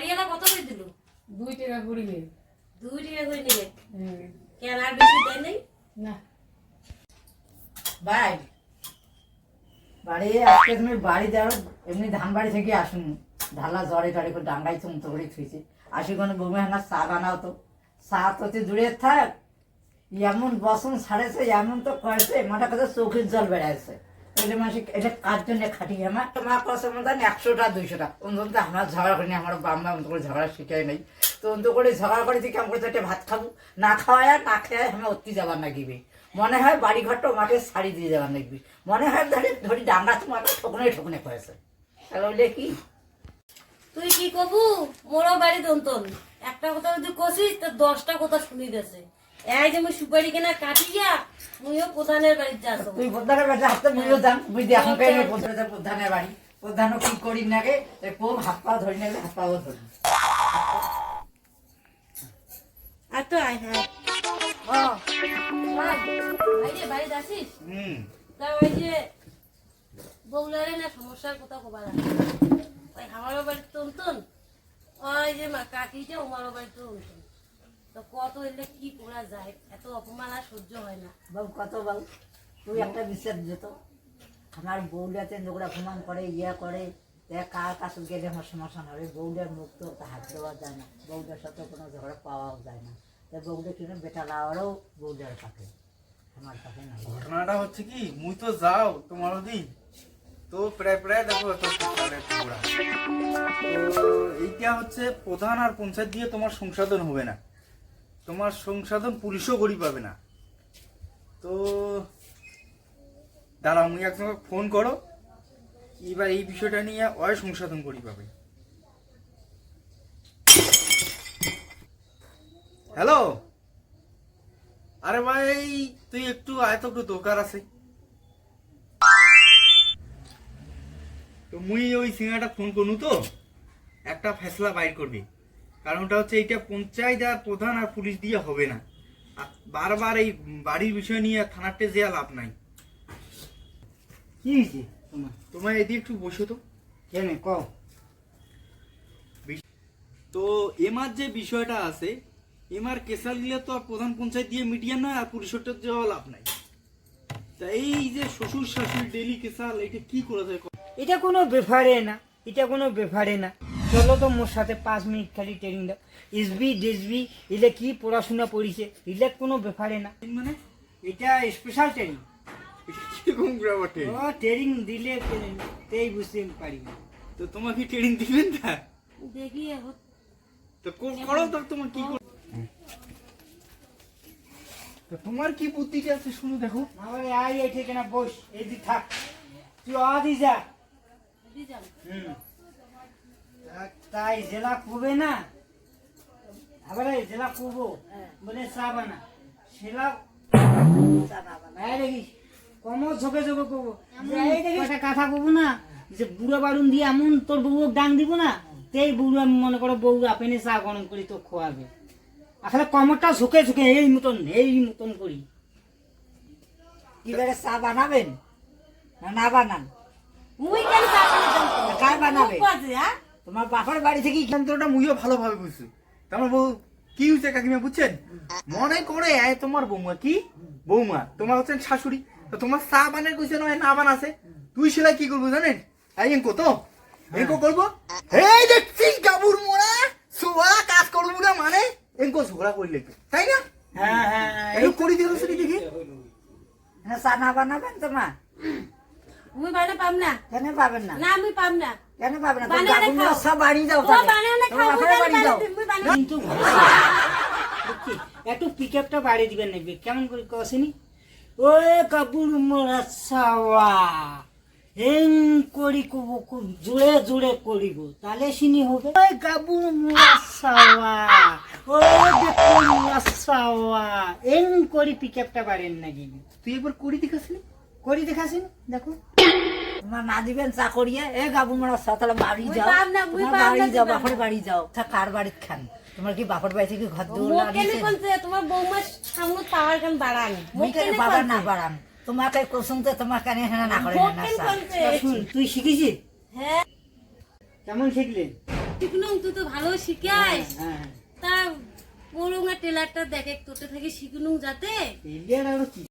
কত করে দিল? দুই টাকা করে। দুই টাকা করে নিলে হ্যাঁ, কেন আর বেশি দেয় নাই? না। ভাই বাড়ি আজকে তুমি বাড়ি যাও এমনি ধান বাড়ি থেকে আসুন। ঢালা জ্বরে টরে করে ডাঙ্গাই চমতো করে থুইছে। আসি কোনো বমি হানা চা বানাও তো। চা তো দূরে থাক। এমন বসন ছাড়েছে এমন তো করেছে মাথা কথা চোখের জল বেড়াইছে। এটা মাসে, এটা কার জন্য খাটি আমার মা একশোটা, দুইশোটা। অন্তত আমরা ঝগড়া করিনি আমার বাম্বা অন্ত করে ঝগড়া শিখাই নাই। তো অন্ত করে ঝগড়া করে দিকে আমরা একটা ভাত খাব। না খাওয়ায়, না খেয়ে আমি অতি যাবার না গিবে মনে হয় বাড়ি ঘরটা মাঠে শাড়ি দিয়ে যাবার লাগবে মনে হয় ধরে, ধরি ডাঙ্গা তো মাথা ঠকুনে ঠকুনে কয়েছে তাহলে কি? তুই কি কবু? মোরও বাড়ি দন্তন। একটা কথা যদি কষিস তো দশটা কথা শুনি দেছে এই যে মুই সুপারি কেনা কাটিয়া মুইও প্রধানের বাড়ি যাস তুই প্রধানের বাড়ি হাতে বুঝিও যান। বুঝতে এখন কেন প্রধানের প্রধানের বাড়ি। প্রধানও কি করি নাগে খুব হাত পা ধরি নাগে হাত পাও ধরি। আর তো আয় হ্যাঁ ও। ভাই ভাই রে বাড়ি আসিস? হুম। তা ওই যে বৌলারে না সমস্যার কথা কবার ওই আমারও বাড়ির তন্তন ওই যে মা কাকিটা ওমারও বাড়ির তন্তন তো কত এলে কি করা যায়? এত অপমান আর সহ্য হয় না। বাবু কত বাবু? তুই একটা বিশ্বাস যেত আমার বউলাতে নোংরা প্রমাণ করে ইয়া করে। কার কাছে গেলে আমার সমস্যা হবে বউলার মুখ তো হাত দেওয়া যায় না। বউলার সাথে কোনো ঝগড়া পাওয়াও যায় না। বউলা কিনে বেটা লাওয়ারও বউলার আমার কাছে না ঘটনাটা হচ্ছে কি মুই তো যাও তোমার দিন তো প্রায় প্রায় দেখো। তো এইটা হচ্ছে প্রধান আর পঞ্চায়েত দিয়ে তোমার সংশোধন হবে না। তোমার সংশোধন পুলিশও গড়ি পাবে না। তো দাঁড়াও মুই একজন ফোন করো। এবার এই বিষয়টা নিয়ে অয় সংশোধন করি পাবে। হ্যালো আরে ভাই, তুই একটু আয়ত একটু দোকার আছে। তো মুই ওই সিঙ্গাটা ফোন করনু তো, একটা ফেসলা বাইর করবি। কারণটা হচ্ছে এইটা পঞ্চায়েত আর প্রধান আর পুলিশ দিয়ে হবে না। বারবার এই বাড়ির বিষয় নিয়ে থানাতে যে লাভ নাই। কি হয়েছে তোমার? তোমার এদিকে একটু বসো তো। কেন? কও। তো এমার যে বিষয়টা আছে এমার কেসাল দিলে তো আর প্রধান পঞ্চায়েত দিয়ে মিডিয়া নয় আর পুলিশের যাওয়া লাভ নাই। তা এই যে শ্বশুর শাশুড়ি ডেলি কেসাল এটা কি করে যায়? এটা কোনো ব্যাপারে না এটা কোনো ব্যাপারে না। চলো তো মোর সাথে পাঁচ মিনিট খালি ট্রেনিং দাও। এসবি ডেসবি এলে কি পড়াশোনা পড়িছে এলে কোনো ব্যাপারে না। মানে? এটা স্পেশাল ট্রেনিং ও ট্রেনিং দিলে তেই বুঝতে পারি তো তোমাকে ট্রেনিং দিবেন না? দেখি তো করো তো তোমার কি কর- তো তোমার কি বুদ্ধিটা আছে শুনো দেখো। আমার আই এই ঠিক বস এদি থাক। তুই আদি যা। হুম। তাই জেলা কুবে না? আবার জেলা কুবো বলে চা বানা। সেলা না বানা এই দেখিস কমর ঝোঁকে ঝোঁকে করব একটা কথা কবো না? যে বুড়ো বাড়ুন দিয়ে এমন তোর বউ ডাং দিব না তেই বউ আমি মনে করো বউ আপেনে চা গরম করি তো খোয়াবে। আসলে কমরটা ঝুঁকে ঝুঁকে এই মতন এই মতন করি। কি করে চা বানাবেন? না না বানান। মুই কেন কার বানাবে? তোমার বাপের বাড়ি থেকে কি যন্ত্রটা মুইও ভালোভাবে বুঝছি। তোমার বউ কি হয়েছে কাকিমা বুঝছেন? মনে করে এ তোমার বৌমা কি? বৌমা তোমার হচ্ছেন শাশুড়ি। তো তোমার চা বানের কইছে নয় না বানাছে। তুই সেলাই কি করব জানেন? এই এঙ্কো তো। এঙ্কো করব? এই দেখছিস গাবুর মোড়া। সোয়া কাজ করব না মানে? এঙ্কো ঝগড়া করলে কি, তাই না? হ্যাঁ হ্যাঁ হ্যাঁ। এই করে দিল সেটি দেখি। না চা না বানাবেন তোমার মুই বানা পাম না। কেন পাবেন না? না আমি পাম না। কেন পাবেন না? বানালে সব বাড়ি ও কেন বাড়ি যাও কিন্তু একটু পিক আপটা বাড়িয়ে দিবেন নেবে কেমন করে কসেনি? ওই কাপুর মোরা সাওয়া। হেং করি কব জুড়ে জুড়ে করিব তাহলে সিনি হবে। ওই কাপুর মোরা সাওয়া। কাপুর মোরা সাওয়া। এং করি পিক আপটা বাড়েন নাকি? তুই একবার করে দেখাসনি? করি দেখাসিন? দেখো। তোমার না দিবেন চা করিয়ে। এ গাবু মারা তাহলে বাড়ি যাও। পাম না, মুই তোমার পাম না, বাড়ি যাও বাপের বাড়ি যাও। তা কার বাড়ি খান? তোমার কি বাপের বাড়ি থেকে ঘর দৌড় মোক কেনে তোমার বৌমা সামনে পাওয়ার কেন বাড়ান। মুই কেন না বাড়ান। তোমাকে কুসুম তোমার কানে হেনা না করে না কেন চা। কোনছে শুন তুই শিখেছিস হ্যাঁ। কেমন শিখলেন টিকনুং তুই তো ভালো শিখাইস। হ্যাঁ তা বড়ঙ্গা টেলারটা দেখে তোতে থেকে শিখনুং যাতে। ইন্ডিয়ান আর কি?